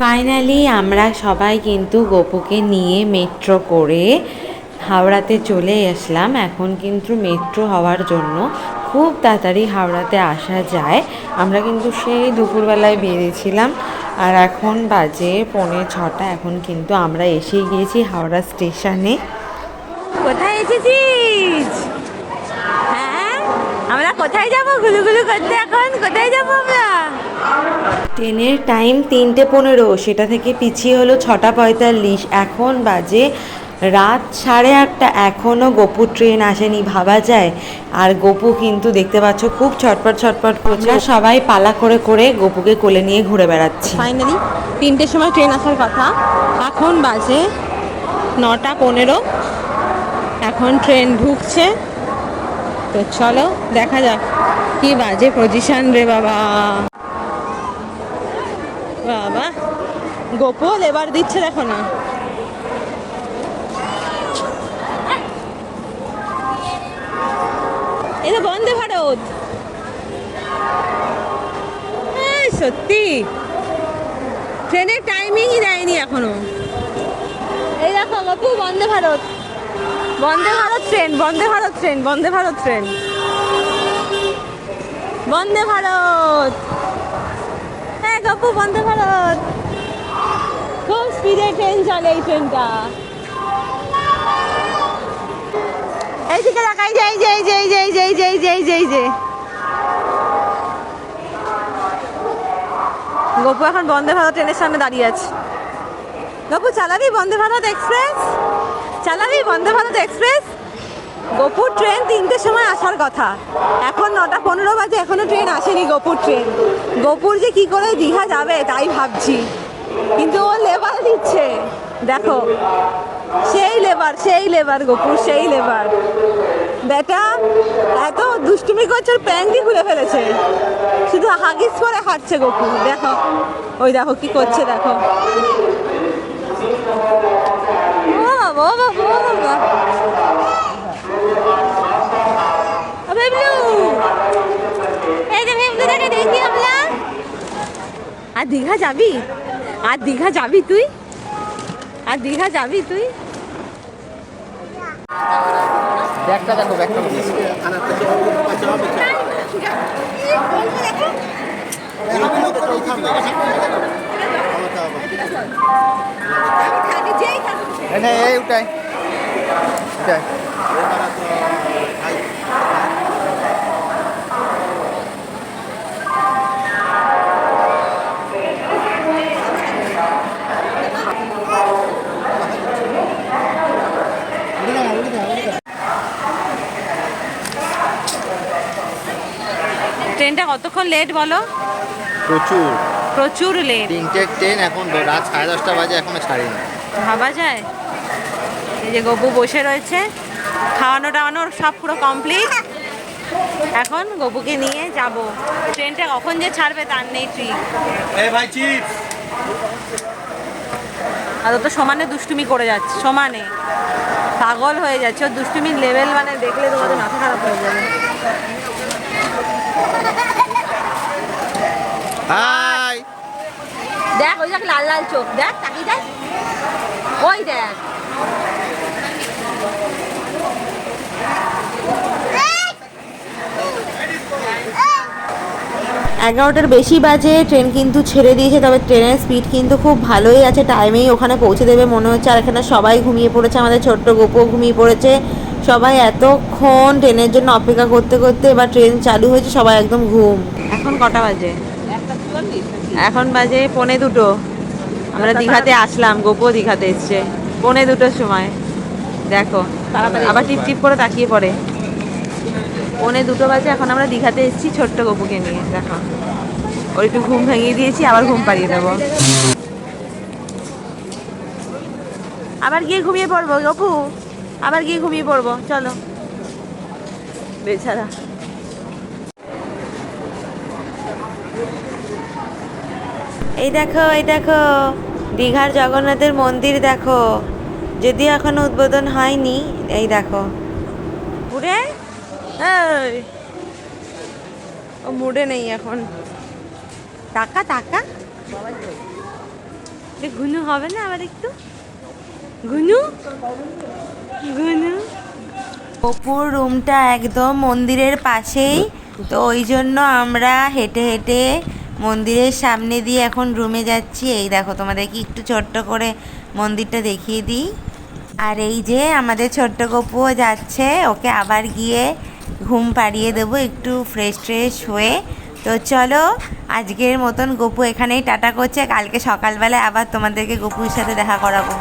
Finally আমরা সবাই কিন্তু গোপুকে নিয়ে মেট্রো করে হাওড়াতে চলে আসলাম। এখন কিন্তু মেট্রো হওয়ার জন্য খুব তাড়াতাড়ি হাওড়াতে আসা যায়। আমরা কিন্তু সেই দুপুরবেলায় বেরিয়েছিলাম আর এখন বাজে পৌনে ছটা। এখন কিন্তু আমরা এসে গিয়েছি হাওড়া স্টেশনে। কোথায় এসেছিস? আমরা কোথায় যাব? গুলুগুলু করতে এখন? কোথায় যাব আমরা? ট্রেনের টাইম তিনটে পনেরো সেটা থেকে পিছিয়ে হলো ছটা পঁয়তাল্লিশ। এখন বাজে রাত সাড়ে আটটা। এখনও গপু ট্রেন আসেনি ভাবা যায়। আর গপু কিন্তু দেখতে পাচ্ছ খুব ছটপট ছটপট করছে। সবাই পালা করে করে গপুকে কোলে নিয়ে ঘুরে বেড়াচ্ছি। ফাইনালি তিনটের সময় ট্রেন আসার কথা। এখন বাজে নটা পনেরো। এখন ট্রেন ঢুকছে। তো চলো, দেখা যাক কি বাজে পজিশন রে বাবা। বাবা, গোপল এবার দিচ্ছে দেখো না। এটা বন্দে ভারত। সত্যি। ট্রেনের টাইমিংই দেয়নি এখনও। এই দেখো বাপু Vande Bharat. Vande Bharat train Vande Bharat train Vande Bharat train Vande Bharat হ্যাঁ গপু বন্দে ভারত খুব স্পিডে ট্রেন চলে এই ট্রেনটা এই দিকে দেখাই যে এই যে এই যে এই যে এই যে এই যে এই যে এই যে এই যে গপু এখন বন্দে ভারত ট্রেনের সামনে দাঁড়িয়ে আছে গপু চালাবি বন্দে ভারত এক্সপ্রেস চালাবি? বন্দে ভারত এক্সপ্রেস? গোপুর ট্রেন তিনটের সময় আসার কথা। এখন নটা পনেরো বাজে, এখনও ট্রেন আসেনি গোপুর ট্রেন। গোপুর যে কি করে দীঘা যাবে, তাই ভাবছি। কিন্তু ও লেবার দিচ্ছে। দেখো, সেই লেবার সেই লেবার গোপুর, সেই লেবার। বেটা, এত দুষ্টুমি করছে প্যান্টই খুলে ফেলেছে। শুধু হাগিস পরে হাঁটছে গোপুর। দেখো, ওই দেখো কি করছে, দেখো। Over, over, over. अबे ब्लू এই যে ভীমদুদাকে দেখি আমরা আর দীঘা যাবি আর দীঘা যাবি তুই আর দীঘা যাবি তুই ব্যাগটা দেখো ব্যাগটা যেই এনে এই উঠাই। উঠাই। ট্রেনটা কতক্ষণ লেট বলো? প্রচুর। প্রচুর লেট তিনটে ট্রেন এখন রাত সাড়ে দশটা বাজে এখনও ছাড়িনি। ভাবা যায়? এই যে গপু বসে রয়েছে খাওয়ানো টাওয়ানো সব পুরো কমপ্লিট এখন গপুকে নিয়ে যাব। ট্রেনটা কখন যে ছাড়বে তার নেই ঠিক আর ও তো সমানে দুষ্টুমি করে যাচ্ছে সমানে। পাগল হয়ে যাচ্ছে ওর দুষ্টুমির লেভেল মানে দেখলে তোমাদের মাথা খারাপ হয়ে যাবে। হাই। দেখ ওই দেখ লাল লাল চোখ দেখ তাকিয়ে দেখ। ওই দেখ। এগারোটার বেশি বাজে ট্রেন কিন্তু ছেড়ে দিয়েছে তবে ট্রেনের স্পিড কিন্তু খুব ভালোই আছে টাইমেই ওখানে পৌঁছে দেবে মনে হচ্ছে আর এখানে সবাই ঘুমিয়ে পড়েছে আমাদের ছোট্ট গোপুও ঘুমিয়ে পড়েছে। সবাই এতক্ষণ ট্রেনের জন্য অপেক্ষা করতে করতে এবার ট্রেন চালু হয়েছে সবাই একদম ঘুম। এখন কটা বাজে? এখন বাজে পনে দুটো। আমরা দীঘাতে আসলাম গোপো দীঘাতে এসছে। পনে দুটোর সময়। দেখো আবার টিপ টিপ করে তাকিয়ে পড়ে। পৌনে দুটো বাজে, এখন আমরা দীঘাতে এসেছি ছোট্ট গপুকে নিয়ে, দেখো। ওর একটু ঘুম ভেঙিয়ে দিয়েছি, আবার ঘুম পাড়িয়ে দেবো। আবার গিয়ে ঘুমিয়ে পড়ব, গপু? আবার গিয়ে ঘুমিয়ে পড়ব, চলো। বেচারা। এই দেখো এই দেখো, দীঘার জগন্নাথের মন্দির দেখো। যদিও এখনও উদ্বোধন হয়নি, এই দেখো। এই ও মুড়ে নেই এখন। টাকা টাকা? ঘুনু হবে না আবার একটু? ঘুনু? ঘুনু? অপুর রুমটা একদম মন্দিরের পাশেই, তো ওই জন্য আমরা হেঁটে হেঁটে মন্দিরের সামনে দিয়ে এখন রুমে যাচ্ছি। এই দেখো, তোমাদেরকে একটু ছোট্ট করে মন্দিরটা দেখিয়ে দিই। আর এই যে আমাদের ছোট্ট গপুও যাচ্ছে, ওকে আবার গিয়ে ঘুম পাড়িয়ে দেবো, একটু ফ্রেশ ট্রেশ হয়ে। তো চলো, আজকের মতন গপু এখানেই টাটা করছে। কালকে সকালবেলায় আবার তোমাদেরকে গপুর সাথে দেখা করাবো।